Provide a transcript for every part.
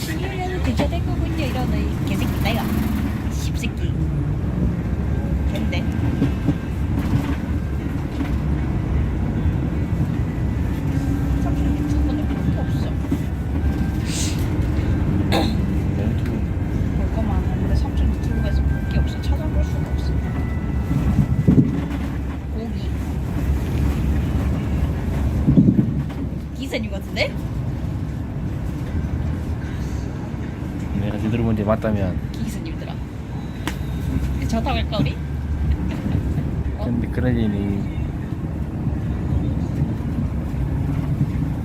2011년은 대체대국은요. 이러는 이 개새끼 내가 십새끼 근데 삼촌 유튜브는 그렇게 없어 멘트 볼 거만 하는데 삼촌 유튜브에서 볼 게 없어 찾아볼 수가 없어 고기 기사님 같은데? 내가 제대로 본 게 맞다면. 기사님들아 좋다고 할까 우리? 어? 근데 그런 일이.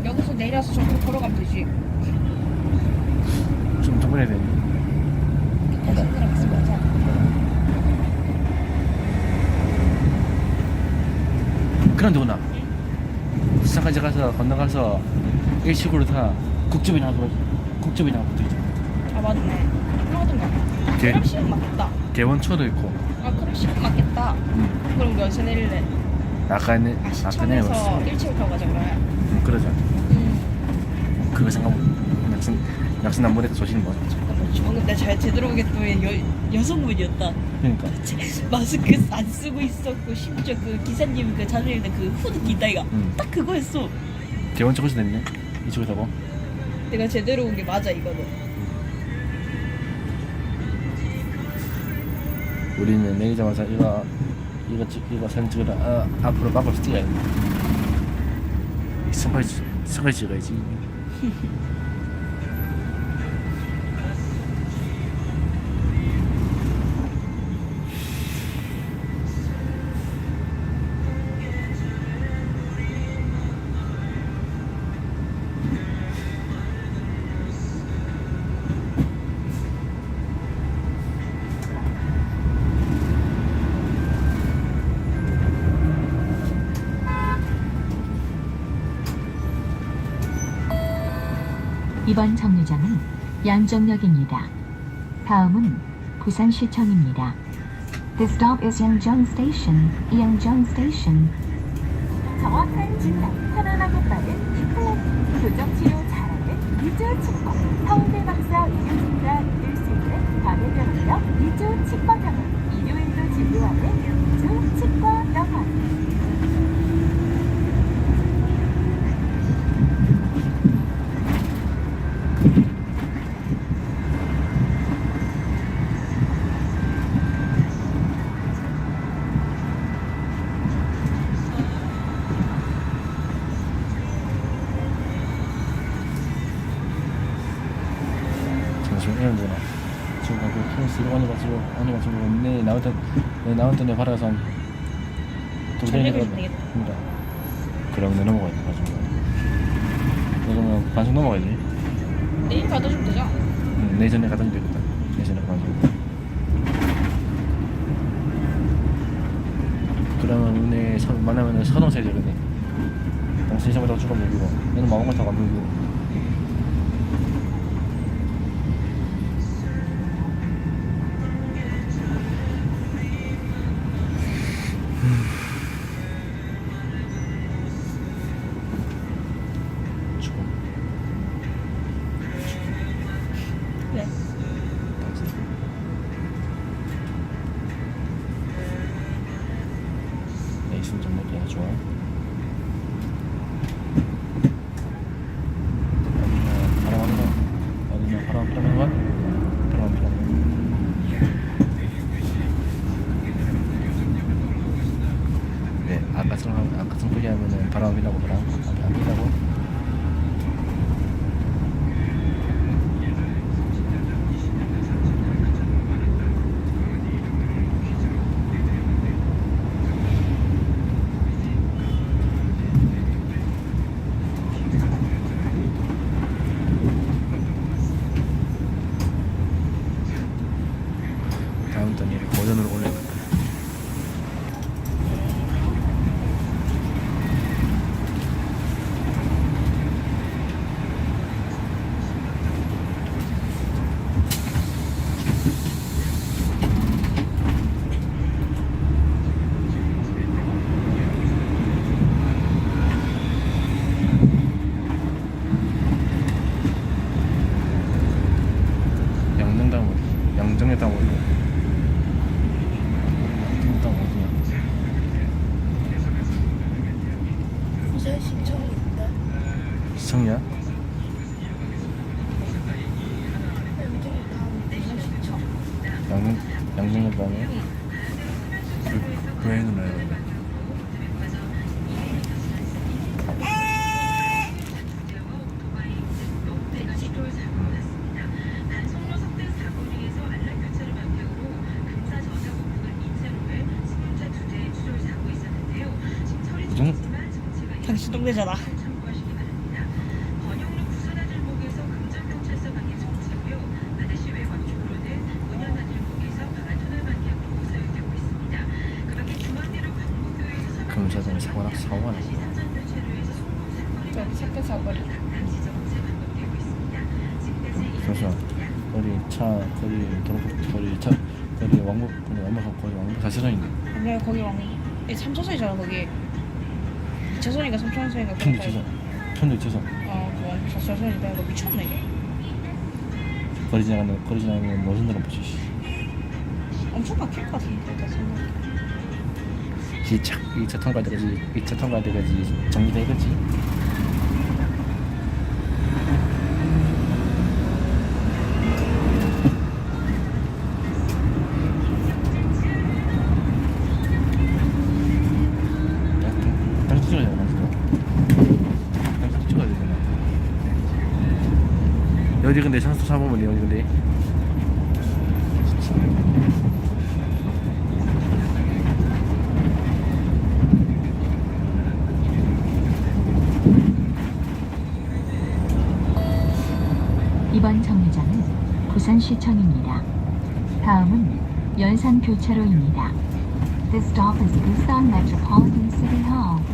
여기서 내려서 저기로 걸어가면 되지. 좀 접근해야 가자. 그런 데구나? 부산까지 가서 건너가서 일식으로 다 국집이나 하고 국집이나 하고 있죠 아 맞네 개- 시간 맞겠다. 개원초도 있고. 아 시간 맞겠다. 음. 그럼 몇시 내릴래? 아까는 아 아까는 시청에서 왔어. 일찍 타고 가자 그러면 음, 그러자. 음. 그거 생각 약속 약속 안 보내서 조심 뭐 잠깐만 방금 내잘 제대로 보겠더니 여, 여성분이었다. 그러니까. 마스크 안 쓰고 있었고 심지어 그 기사님 그 자전거 그 후드 기다이가 음. 딱 그거였어. 개원초 거기서 됐네. 이쪽에 타고 내가 제대로 온 게 맞아 이거는 우리는 내리자마자 이거 이거 찍 이거 사진 찍으라 아, 앞으로 막을 뛰어야 돼. 성걸 성걸 찍어야지 이번 정류장은 양정역입니다. 다음은 부산시청입니다. The stop is Yangjong Station. Yangjong Station. 정확한 진단, 편안하고 빠른 이클래스, 교정 치료 지금 그 케이스 언니가 지금 언니가 지금 내 나올 때내 나올 때내 바라서 되겠다. 그럼 내 넘어가야 돼 가지고. 그러면 반씩 넘어가야지 내일 가다 좀 되자 응, 내전에 가다 되겠다. 내전에 가지고 그러면 오늘 선, 만나면은 선호세 되겠네. 당신 시험에다가 조금 먹이고 얘는 타고 안 먹이고 먹기가 좋아. 어디냐 바람 필요한 건? 크게 하면은 바람 필라고 바람 안, 안 필라고. 어디고? 양정역 땅 어디야? 부산 신청이 있다. 시청이야? 양정역 다음 부산 신청. 양 양정역 땅에 그 교행은 왜? 부정 당신 동네잖아. 금사장 사고나 사고나 저 사건 사거리. 잠시만 거리 차 거리 도로 거리 차 거리 왕복 거리 왕복 거리 왕복 사시선인데 근데 거기 왕 3차선이잖아 거기. 2차선인가 3차선인가 편도 있어서 편도 있어서 아, 그 4차선인데 이거 미쳤네. 거리 지나가는 거리 지나가는 노선들은 보지. 엄청 막힐 것 같은데 일단 생각해. 시착 2차 통과할 때까지 2차 통과할 때까지 정리되겠지 여기 근데 션스 사보면 여기 근데 이번 정류장은 부산시청입니다. 다음은 연산 교차로입니다. This stop is Busan Metropolitan City Hall.